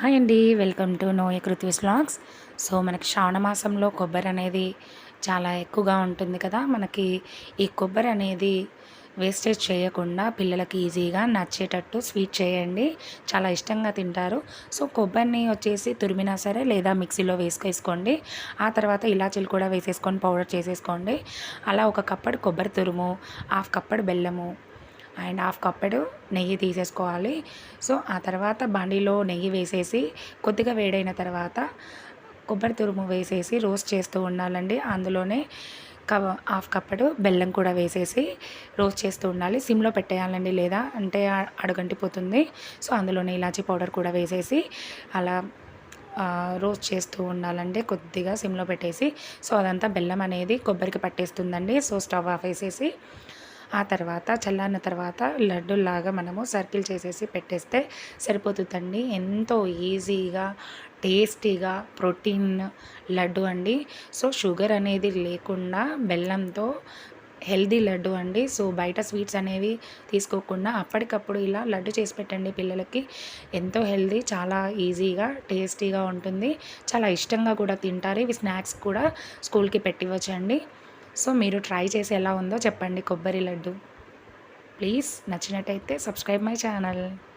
Hi అండి. Welcome to నో కృత్విస్ స్లాగ్స్ సో మనకి శ్రావణ మాసంలో కొబ్బరి అనేది చాలా ఎక్కువగా ఉంటుంది కదా. మనకి ఈ కొబ్బరి అనేది వేస్టేజ్ చేయకుండా పిల్లలకి ఈజీగా నచ్చేటట్టు స్వీట్ చేయండి. చాలా ఇష్టంగా తింటారు. సో కొబ్బరిని వచ్చేసి తురిమినా సరే లేదా మిక్సీలో వేసుకేసుకోండి ఆ తర్వాత ఇలాచీలు కూడా వేసేసుకొని పౌడర్ చేసేసుకోండి. అలా ఒక కప్పడు కొబ్బరి తురుము హాఫ్ కప్పడు బెల్లము అండ్ హాఫ్ కప్పెడు నెయ్యి తీసేసుకోవాలి. సో ఆ తర్వాత బండిలో నెయ్యి వేసేసి కొద్దిగా వేడైన తర్వాత కొబ్బరి తురుము వేసేసి రోస్ట్ చేస్తూ ఉండాలండి. అందులోనే కవ హాఫ్ కప్పడు బెల్లం కూడా వేసేసి రోస్ట్ చేస్తూ ఉండాలి. సిమ్లో పెట్టేయాలండి లేదా అంటే అడుగంటిపోతుంది. సో అందులోనే ఇలాచీ పౌడర్ కూడా వేసేసి అలా రోస్ట్ చేస్తూ ఉండాలండి. కొద్దిగా సిమ్లో పెట్టేసి. సో అదంతా బెల్లం అనేది కొబ్బరికి పట్టేస్తుందండి. సో స్టవ్ ఆఫ్ వేసేసి ఆ తర్వాత చల్లారిన తర్వాత లడ్డూలాగా మనము సర్కిల్ చేసేసి పెట్టేస్తే సరిపోతుందండి. ఎంతో ఈజీగా టేస్టీగా ప్రోటీన్ లడ్డు అండి. సో షుగర్ అనేది లేకుండా బెల్లంతో హెల్దీ లడ్డు అండి. సో బయట స్వీట్స్ అనేవి తీసుకోకుండా అప్పటికప్పుడు ఇలా లడ్డు చేసి పెట్టండి పిల్లలకి. ఎంతో హెల్దీ చాలా ఈజీగా టేస్టీగా ఉంటుంది. చాలా ఇష్టంగా కూడా తింటారు. ఇవి స్నాక్స్ కూడా స్కూల్కి పెట్టివచ్చండి సో మీరు ట్రై చేసి ఎలా ఉందో చెప్పండి. కొబ్బరి లడ్డు. ప్లీజ్ నచ్చినట్టయితే సబ్స్క్రైబ్ మై ఛానల్.